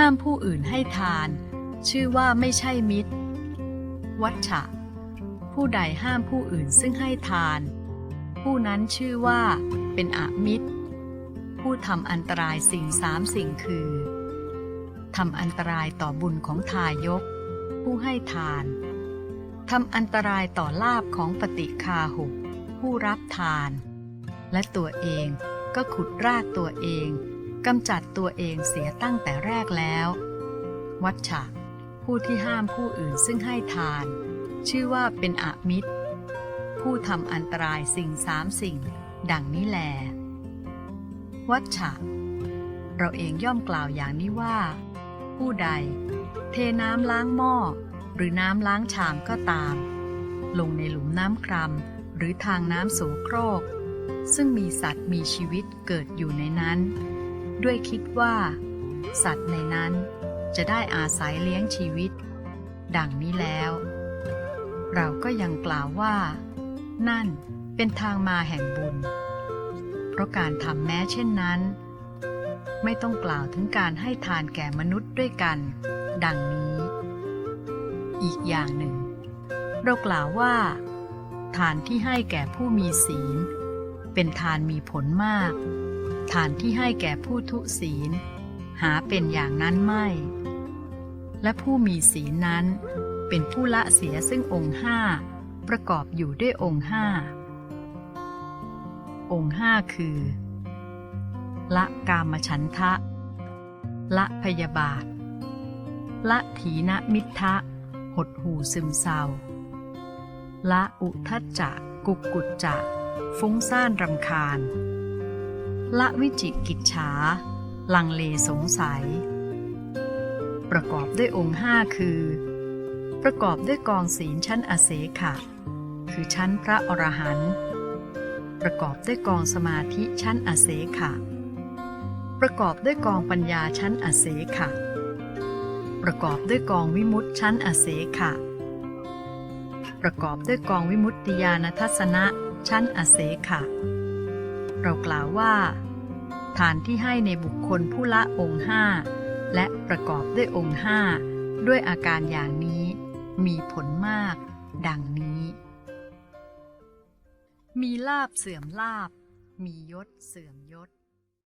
ห้ามผู้อื่นให้ทาน ชื่อว่าไม่ใช่มิตร วัชชะ ผู้ใดห้ามผู้อื่นซึ่งให้ทาน ผู้นั้นชื่อว่าเป็นอมิตร ผู้ทำอันตรายสิ่งสามสิ่งคือทำอันตรายต่อบุญของทายก ผู้ให้ทานทำอันตรายต่อลาบของปฏิคาหุผู้รับทาน และตัวเองก็ขุดรากตัวเอง กำจัดตัวเองเสียตั้งแต่แรกแล้ว วัชชะ ผู้ที่ห้ามผู้อื่นซึ่งให้ทาน ชื่อว่าเป็นอมิตร ผู้ทำอันตรายสิ่งสามสิ่ง ดังนี้แล วัชชะ เราเองย่อมกล่าวอย่างนี้ว่า ผู้ใด เทน้ำล้างหม้อ หรือน้ำล้างชามก็ตาม ลงในหลุมน้ำครามหรือทางน้ำโสโครก ซึ่งมีสัตว์มีชีวิตเกิดอยู่ในนั้น ด้วยคิดว่า สัตว์ในนั้นจะได้อาศัยเลี้ยงชีวิต ดังนี้แล้ว เราก็ยังกล่าวว่า นั่นเป็นทางมาแห่งบุญ เพราะการทำแม้เช่นนั้น ไม่ต้องกล่าวถึงการให้ทานแก่มนุษย์ด้วยกัน ดังนี้ อีกอย่างหนึ่ง เรากล่าวว่า ทานที่ให้แก่ผู้มีศีล เป็นทานมีผลมาก ทานที่ให้แก่ผู้ทุศีล หาเป็นอย่างนั้นไม่ และผู้มีศีลนั้น เป็นผู้ละเสียซึ่งองค์ห้าประกอบอยู่ด้วยองค์ห้าองค์ห้าคือ ละกามฉันทะ ละพยาบาท ละถีนมิทะ หดหูซึมเศร้า ละอุทจจะ กุกกุจจะ ฟุ้งซ่านรำคาญ ละวิจิกิจฉา ลังเลสงสัย ประกอบด้วยองค์ห้าคือ ประกอบด้วยกองศีลชั้นอเสขะ คือชั้นพระอรหันต์ประกอบด้วยกองสมาธิชั้นอเสขะ ประกอบด้วยกองปัญญาชั้นอเสขะ ประกอบด้วยกองวิมุตติชั้นอเสขะ ประกอบด้วยกองวิมุตติญาณทัศนะชั้นอเสขะ เรากล่าวว่าฐานที่ให้ในบุคคลผู้ละองค์ห้าและประกอบด้วยองค์ห้าด้วยอาการอย่างนี้มีผลมาก ดังนี้ มีลาบเสื่อมลาบ มียศเสื่อมยศ